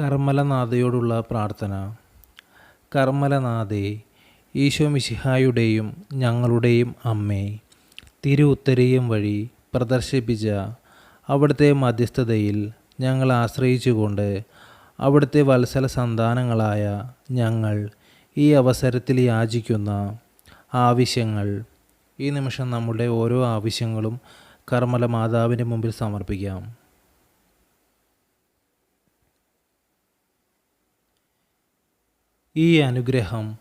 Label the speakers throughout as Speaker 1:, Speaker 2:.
Speaker 1: കർമ്മലനാഥയോടുള്ള പ്രാർത്ഥന. കർമ്മലനാഥേ ഈശോ മിശിഹായുടെയും ഞങ്ങളുടെയും അമ്മേ തിരു ഉത്തരീയം വഴി പ്രദർശിപ്പിച്ച അവിടുത്തെ മധ്യസ്ഥതയിൽ ഞങ്ങൾ ആശ്രയിച്ചുകൊണ്ട് അവിടുത്തെ വത്സല സന്താനങ്ങളായ ഞങ്ങൾ ഈ അവസരത്തിൽ യാചിക്കുന്ന ആവശ്യങ്ങൾ ഈ നിമിഷം നമ്മുടെ ഓരോ ആവശ്യങ്ങളും കർമ്മല മാതാവിന്റെ മുമ്പിൽ സമർപ്പിക്കാം. ഈ അനുഗ്രഹം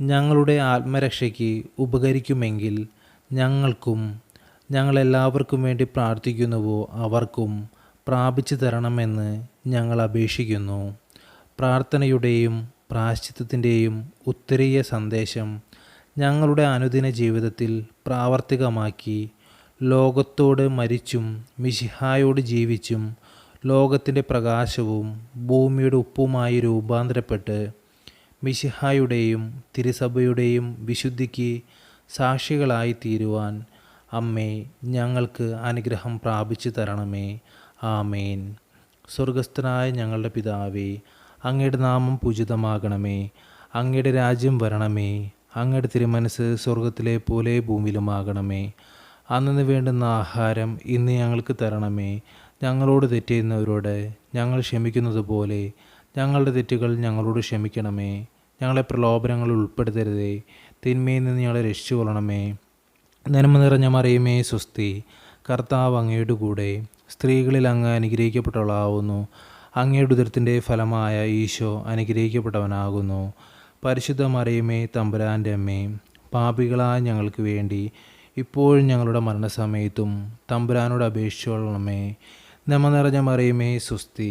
Speaker 1: ഞങ്ങളുടെ ആത്മരക്ഷയ്ക്ക് ഉപകരിക്കുമെങ്കിൽ ഞങ്ങൾക്കും ഞങ്ങളെല്ലാവർക്കും വേണ്ടി പ്രാർത്ഥിക്കുന്നുവോ അവർക്കും പ്രാപിച്ചു തരണമെന്ന് ഞങ്ങൾ അപേക്ഷിക്കുന്നു. പ്രാർത്ഥനയുടെയും പ്രാശ്ചിത്വത്തിന്റെയും ഉത്തരീയ സന്ദേശം ഞങ്ങളുടെ അനുദിന ജീവിതത്തിൽ പ്രാവർത്തികമാക്കി ലോകത്തോട് മരിച്ചും മിശിഹായോട് ജീവിച്ചും ലോകത്തിന്റെ പ്രകാശവും ഭൂമിയുടെ ഉപ്പുമായി രൂപാന്തരപ്പെട്ട് മിശിഹായുടെയും തിരുസഭയുടെയും വിശുദ്ധിക്ക് സാക്ഷികളായി തീരുവാൻ അമ്മേ ഞങ്ങൾക്ക് അനുഗ്രഹം പ്രാപിച്ചു തരണമേ. ആമേൻ. സ്വർഗസ്ഥനായ ഞങ്ങളുടെ പിതാവേ അങ്ങയുടെ നാമം പൂജിതമാകണമേ. അങ്ങയുടെ രാജ്യം വരണമേ. അങ്ങയുടെ തിരുമനസ് സ്വർഗത്തിലെ പോലെ ഭൂമിയിലുമാകണമേ. അന്നു വേണ്ടുന്ന ആഹാരം ഇന്ന് ഞങ്ങൾക്ക് തരണമേ. ഞങ്ങളോട് തെറ്റെയ്യുന്നവരോട് ഞങ്ങൾ ക്ഷമിക്കുന്നത് പോലെ ഞങ്ങളുടെ തെറ്റുകൾ ഞങ്ങളോട് ക്ഷമിക്കണമേ. ഞങ്ങളെ പ്രലോഭനങ്ങൾ ഉൾപ്പെടുത്തരുതേ. തിന്മയിൽ നിന്ന് ഞങ്ങളെ രക്ഷിച്ചു കൊള്ളണമേ നന്മ നിറഞ്ഞ മറിയുമേ സ്വസ്തി. കർത്താവ് അങ്ങയുടെ കൂടെ. സ്ത്രീകളിൽ അങ്ങ് അനുഗ്രഹിക്കപ്പെട്ടവളാവുന്നു. അങ്ങയുടെ ഉദരത്തിന്റെ ഫലമായ ഈശോ അനുഗ്രഹിക്കപ്പെട്ടവനാകുന്നു. പരിശുദ്ധ മറിയുമേ തമ്പുരാന്റെ അമ്മേ പാപികളായ ഞങ്ങൾക്ക് വേണ്ടി ഇപ്പോഴും ഞങ്ങളുടെ മരണസമയത്തും തമ്പുരാനോട് അപേക്ഷിച്ചോളണമേ നന്മ നിറഞ്ഞ മറിയുമേ സുസ്തി